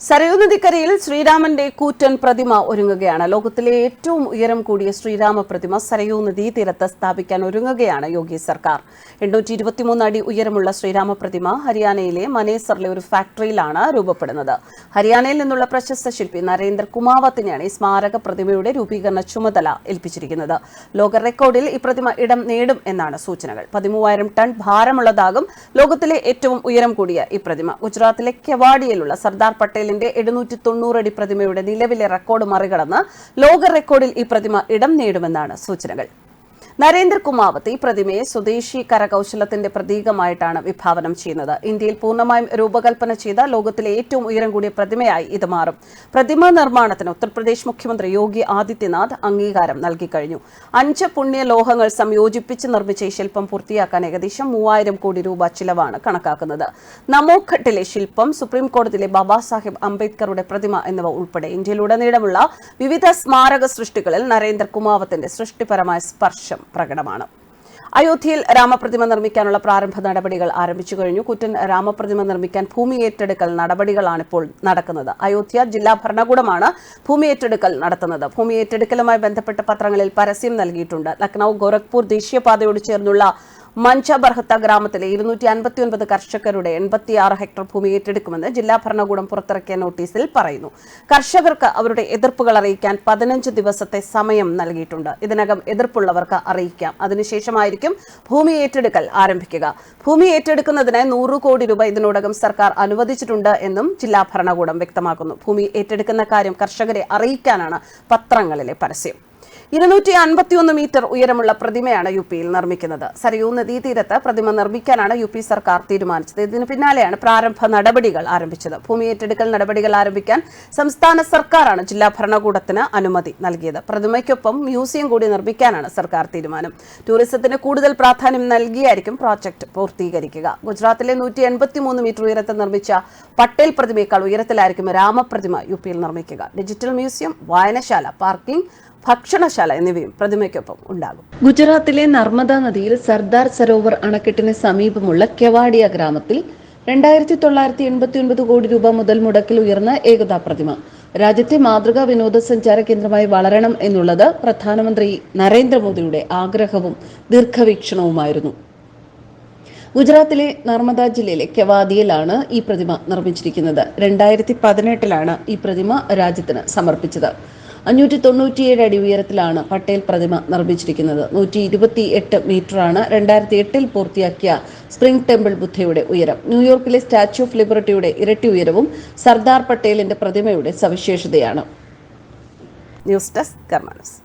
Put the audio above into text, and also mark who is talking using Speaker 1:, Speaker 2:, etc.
Speaker 1: സരയൂ നദിക്കരയിൽ ശ്രീരാമന്റെ കൂറ്റൻ പ്രതിമ ഒരുങ്ങുകയാണ്. ലോകത്തിലെ ഏറ്റവും ഉയരം കൂടിയ ശ്രീരാമ പ്രതിമ സരയൂ നദീ തീരത്ത് സ്ഥാപിക്കാൻ ഒരുങ്ങുകയാണ് യോഗി സർക്കാർ. എണ്ണൂറ്റി ഇരുപത്തിമൂന്ന് അടി ഉയരമുള്ള ശ്രീരാമ പ്രതിമ ഹരിയാനയിലെ മനേസറിലെ ഒരു ഫാക്ടറിയിലാണ് രൂപപ്പെടുന്നത്. ഹരിയാനയിൽ നിന്നുള്ള പ്രശസ്ത ശില്പി നരേന്ദ്ര കുമാവത്തിനെയാണ് ഈ സ്മാരക പ്രതിമയുടെ രൂപീകരണ ചുമതല ഏൽപ്പിച്ചിരിക്കുന്നത്. ലോക റെക്കോർഡിൽ ഈ പ്രതിമ ഇടം നേടും എന്നാണ് സൂചനകൾ. പതിമൂവായിരം ടൺ ഭാരമുള്ളതാകും ലോകത്തിലെ ഏറ്റവും ഉയരം കൂടിയ ഈ പ്രതിമ. ഗുജറാത്തിലെ കെവാഡിയയിലുള്ള സർദാർ പട്ടേലിന്റെ എഴുന്നൂറ്റി തൊണ്ണൂറടി പ്രതിമയുടെ നിലവിലെ റെക്കോർഡ് മറികടന്ന് ലോക റെക്കോർഡിൽ ഈ പ്രതിമ ഇടം നേടുമെന്നാണ് സൂചനകൾ. നരേന്ദ്ര കുമാവത്ത് പ്രതിമയെ സ്വദേശി കരകൗശലത്തിന്റെ പ്രതീകമായിട്ടാണ് വിഭാവനം ചെയ്യുന്നത്. ഇന്ത്യയിൽ പൂർണമായും രൂപകൽപ്പന ചെയ്ത ലോകത്തിലെ ഏറ്റവും ഉയരം കൂടിയ പ്രതിമയായി ഇത് മാറും. പ്രതിമ നിർമ്മാണത്തിന് ഉത്തർപ്രദേശ് മുഖ്യമന്ത്രി യോഗി ആദിത്യനാഥ് അംഗീകാരം നൽകിക്കഴിഞ്ഞു അഞ്ച് പുണ്യ ലോഹങ്ങൾ സംയോജിപ്പിച്ച് നിർമ്മിച്ച ഈ ശില്പം പൂർത്തിയാക്കാൻ ഏകദേശം മൂവായിരം കോടി രൂപ ചിലവാണ് കണക്കാക്കുന്നത്. നമോഘട്ടിലെ ശില്പം സുപ്രീം കോടതിയിലെ ബാബാ സാഹിബ് അംബേദ്കറുടെ പ്രതിമ എന്നിവ ഉൾപ്പെടെ ഇന്ത്യയിലുടനീളമുള്ള വിവിധ സ്മാരക സൃഷ്ടികളിൽ നരേന്ദ്രകുമാവത്തിന്റെ സൃഷ്ടിപരമായ സ്പർശം പ്രകടമാണ്. അയോധ്യയിൽ രാമപ്രതിമ നിർമ്മിക്കാനുള്ള പ്രാരംഭ നടപടികൾ ആരംഭിച്ചു കഴിഞ്ഞു. കുറ്റൻ രാമപ്രതിമ നിർമ്മിക്കാൻ ഭൂമി ഏറ്റെടുക്കൽ നടപടികളാണ് ഇപ്പോൾ നടക്കുന്നത്. അയോധ്യ ജില്ലാ ഭരണകൂടമാണ് ഭൂമി ഏറ്റെടുക്കൽ നടത്തുന്നത്. ഭൂമി ഏറ്റെടുക്കലുമായി ബന്ധപ്പെട്ട പത്രങ്ങളിൽ പരസ്യം നൽകിയിട്ടുണ്ട്. ലക്നൌ ഗോരഖ്പൂർ ദേശീയപാതയോട് ചേർന്നുള്ള മഞ്ച ഗ്രാമത്തിലെ ഇരുന്നൂറ്റി അൻപത്തിയൊൻപത് കർഷകരുടെ എൺപത്തിയാറ് ഹെക്ടർ ഭൂമി ഏറ്റെടുക്കുമെന്ന് ജില്ലാ ഭരണകൂടം പുറത്തിറക്കിയ നോട്ടീസിൽ പറയുന്നു. കർഷകർക്ക് അവരുടെ എതിർപ്പുകൾ അറിയിക്കാൻ പതിനഞ്ച് ദിവസത്തെ സമയം നൽകിയിട്ടുണ്ട്. ഇതിനകം എതിർപ്പുള്ളവർക്ക് അറിയിക്കാം. അതിനുശേഷമായിരിക്കും ഭൂമി ഏറ്റെടുക്കൽ ആരംഭിക്കുക. ഭൂമി ഏറ്റെടുക്കുന്നതിന് നൂറ് കോടി രൂപ ഇതിനോടകം സർക്കാർ അനുവദിച്ചിട്ടുണ്ട് എന്നും ജില്ലാ ഭരണകൂടം വ്യക്തമാക്കുന്നു. ഭൂമി ഏറ്റെടുക്കുന്ന കാര്യം കർഷകരെ അറിയിക്കാനാണ് പത്രങ്ങളിലെ പരസ്യം. ഇരുന്നൂറ്റി അൻപത്തിയൊന്ന് മീറ്റർ ഉയരമുള്ള പ്രതിമയാണ് യു പിയിൽ നിർമ്മിക്കുന്നത്. സരയൂ നദീതീരത്ത് പ്രതിമ നിർമ്മിക്കാനാണ് യു പി സർക്കാർ തീരുമാനിച്ചത്. ഇതിന് പിന്നാലെയാണ് പ്രാരംഭ നടപടികൾ ആരംഭിച്ചത്. ഭൂമി ഏറ്റെടുക്കൽ നടപടികൾ ആരംഭിക്കാൻ സംസ്ഥാന സർക്കാരാണ് ജില്ലാ ഭരണകൂടത്തിന് അനുമതി നൽകിയത്. പ്രതിമയ്ക്കൊപ്പം മ്യൂസിയം കൂടി നിർമ്മിക്കാനാണ് സർക്കാർ തീരുമാനം. ടൂറിസത്തിന് കൂടുതൽ പ്രാധാന്യം നൽകിയായിരിക്കും പ്രോജക്ട് പൂർത്തീകരിക്കുക. ഗുജറാത്തിലെ നൂറ്റി എൺപത്തിമൂന്ന് മീറ്റർ ഉയരത്തിൽ നിർമ്മിച്ച പട്ടേൽ പ്രതിമയേക്കാൾ ഉയരത്തിലായിരിക്കും രാമപ്രതിമ യു പിയിൽ നിർമ്മിക്കുക. ഡിജിറ്റൽ മ്യൂസിയം വായനശാല പാർക്കിംഗ് ഭക്ഷണശാല എന്നിവയും പ്രതിമയ്ക്കൊപ്പം ഉണ്ടാകും. ഗുജറാത്തിലെ നർമ്മദ നദിയിൽ സർദാർ സരോവർ അണക്കെട്ടിന് സമീപമുള്ള കെവാഡിയ ഗ്രാമത്തിൽ രണ്ടായിരത്തി തൊള്ളായിരത്തി എൺപത്തി ഒൻപത് കോടി രൂപ മുതൽ മുടക്കിൽ ഉയർന്ന ഏകതാ പ്രതിമ. രാജ്യത്തെ മാതൃകാ വിനോദസഞ്ചാര കേന്ദ്രമായി വളരണം എന്നുള്ളത് പ്രധാനമന്ത്രി നരേന്ദ്രമോദിയുടെ ആഗ്രഹവും ദീർഘവീക്ഷണവുമായിരുന്നു. ഗുജറാത്തിലെ നർമ്മദ ജില്ലയിലെ കെവാദിയിലാണ് ഈ പ്രതിമ നിർമ്മിച്ചിരിക്കുന്നത്. രണ്ടായിരത്തി പതിനെട്ടിലാണ് ഈ പ്രതിമ രാജ്യത്തിന് സമർപ്പിച്ചത്. അഞ്ഞൂറ്റി തൊണ്ണൂറ്റിയേഴ് അടി ഉയരത്തിലാണ് പട്ടേൽ പ്രതിമ നിർമ്മിച്ചിരിക്കുന്നത്. നൂറ്റി ഇരുപത്തി എട്ട് മീറ്ററാണ് രണ്ടായിരത്തി എട്ടിൽ പൂർത്തിയാക്കിയ സ്പ്രിംഗ് ടെമ്പിൾ ബുദ്ധയുടെ ഉയരം. ന്യൂയോർക്കിലെ സ്റ്റാച്യു ഓഫ് ലിബർട്ടിയുടെ ഇരട്ടി ഉയരവും സർദാർ പട്ടേലിന്റെ പ്രതിമയുടെ സവിശേഷതയാണ്. News desk കർമാനസ്